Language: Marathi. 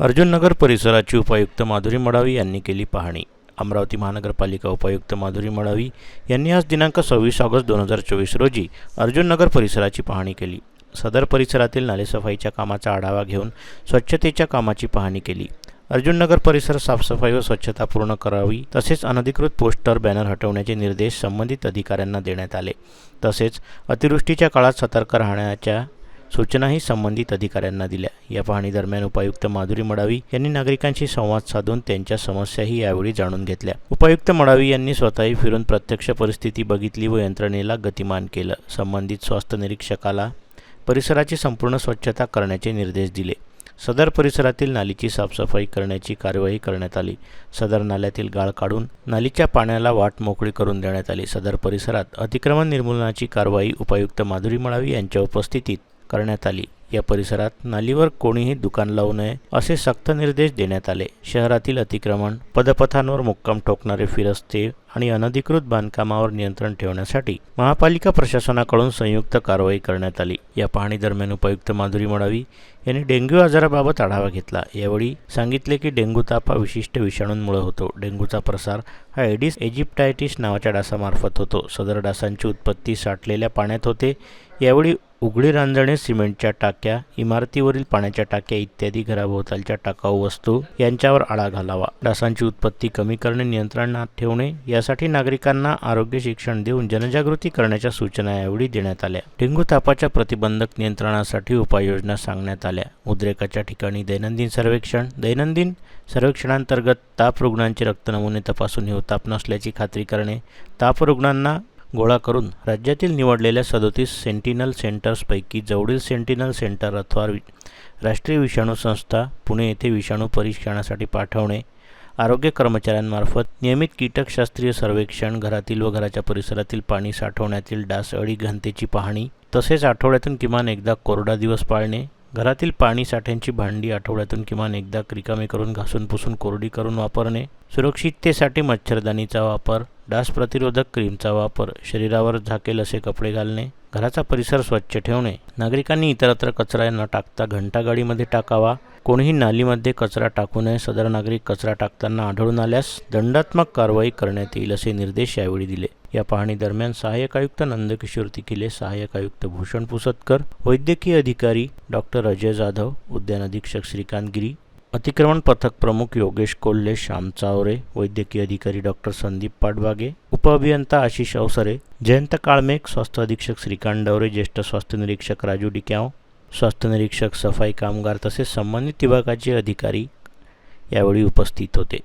अर्जुननगर परिसराची उपायुक्त माधुरी मडावी यांनी केली पाहणी. अमरावती महानगरपालिका उपायुक्त माधुरी मडावी यांनी आज दिनांक सव्वीस ऑगस्ट दोन हजार चोवीस रोजी अर्जुननगर परिसराची पाहणी केली. सदर परिसरातील नालेसफाईच्या कामाचा आढावा घेऊन स्वच्छतेच्या कामाची पाहणी केली. अर्जुननगर परिसर साफसफाई व स्वच्छता पूर्ण करावी तसेच अनधिकृत पोस्टर बॅनर हटवण्याचे निर्देश संबंधित अधिकाऱ्यांना देण्यात आले. तसेच अतिवृष्टीच्या काळात सतर्क राहण्याच्या सूचनाही संबंधित अधिकाऱ्यांना दिल्या. या पाहणीदरम्यान उपायुक्त माधुरी मडावी यांनी नागरिकांशी संवाद साधून त्यांच्या समस्याही यावेळी जाणून घेतल्या. उपायुक्त मडावी यांनी स्वतःही फिरून प्रत्यक्ष परिस्थिती बघितली व यंत्रणेला गतिमान केलं. संबंधित स्वास्थ्य निरीक्षकाला परिसराची संपूर्ण स्वच्छता करण्याचे निर्देश दिले. सदर परिसरातील नालीची साफसफाई करण्याची कार्यवाही करण्यात आली. सदर नाल्यातील गाळ काढून नालीच्या पाण्याला वाट मोकळी करून देण्यात आली. सदर परिसरात अतिक्रमण निर्मूलनाची कारवाई उपायुक्त माधुरी मळावी यांच्या उपस्थितीत करण्यात आली. या परिसरात नालीवर कोणीही दुकान लावू नये असे सक्त निर्देश देण्यात आले. शहरातील अतिक्रमण पदपथांवर मुक्काम ठोकणारे फिरस्ते आणि अनधिकृत बांधकामावर नियंत्रण ठेवण्यासाठी महापालिका प्रशासनाकडून संयुक्त कारवाई करण्यात आली. या पाहणी दरम्यान उपायुक्त माधुरी मडावी यांनी डेंग्यू आजाराबाबत आढावा घेतला. यावेळी सांगितले की डेंग्यू ताप हा विशिष्ट विषाणूंमुळे होतो. डेंग्यूचा प्रसार हा एडिस एजिप्टायटिस नावाच्या डासामार्फत होतो. सदर डासांची उत्पत्ती साठलेल्या पाण्यात होते. यावेळी उघडी रांजणे सिमेंटच्या टाक्या इमारतीवरील पाण्याच्या टाक्या इत्यादी घराभोवतालच्या टाकाऊ वस्तू यांच्यावर आळा घालावा. डासांची उत्पत्ती कमी करणे नियंत्रणात ठेवणे यासाठी नागरिकांना आरोग्य शिक्षण देऊन जनजागृती करण्याच्या सूचना यावेळी देण्यात आल्या. डेंग्यू तापाच्या प्रतिबंधक नियंत्रणासाठी उपाययोजना सांगण्यात आल्या. उद्रेकाच्या ठिकाणी दैनंदिन सर्वेक्षण दैनंदिन सर्वेक्षणांतर्गत ताप रुग्णांचे रक्तनमुने तपासून हे ताप नसल्याची खात्री करणे ताप रुग्णांना गोळा करून राज्यातील निवडलेल्या सदोतीस सेंटिनल सेंटर्सपैकी जवळील सेंटिनल सेंटर अथवा वि- राष्ट्रीय विषाणू संस्था पुणे येथे विषाणू परीक्षणासाठी पाठवणे आरोग्य कर्मचाऱ्यांमार्फत नियमित कीटकशास्त्रीय सर्वेक्षण घरातील व घराच्या परिसरातील पाणी साठवण्यातील डास अळी घनतेची पाहणी तसेच आठवड्यातून किमान एकदा कोरडा दिवस पाळणे घरातील पाणी साठ्यांची भांडी आठवड्यातून किमान एकदा रिकामी करून घासून पुसून कोरडी करून वापरणे सुरक्षिततेसाठी मच्छरदाणीचा वापर डास प्रतिरोधक क्रीमचा वापर शरीरावर झाकेल असे कपडे घालणे घराचा परिसर स्वच्छ ठेवणे नागरिकांनी इतरत्र कचरा न टाकता घंटागाडीमध्ये टाकावा कोणीही नालीमध्ये कचरा टाकू नये सदर नागरिक कचरा टाकताना आढळून आल्यास दंडात्मक कारवाई करण्यात येईल असे निर्देश यावेळी दिले. या पाहणी दरम्यान सहाय्यक आयुक्त नंदकिशोर तिकिले सहाय्यक आयुक्त भूषण पुसतकर वैद्यकीय अधिकारी डॉक्टर अजय जाधव उद्यान अधीक्षक श्रीकांत गिरी अतिक्रमण पथक प्रमुख योगेश कोल्हे श्याम चावरे वैद्यकीय अधिकारी डॉक्टर संदीप पाटबागे उपअभियंता आशिष अवसरे जयंत काळमेक स्वास्थ्य अधीक्षक श्रीकांत डवरे ज्येष्ठ स्वास्थ्य निरीक्षक राजू डिक्याव स्वास्थ्य निरीक्षक सफाई कामगार तसेच संबंधित विभागाचे अधिकारी यावेळी उपस्थित होते.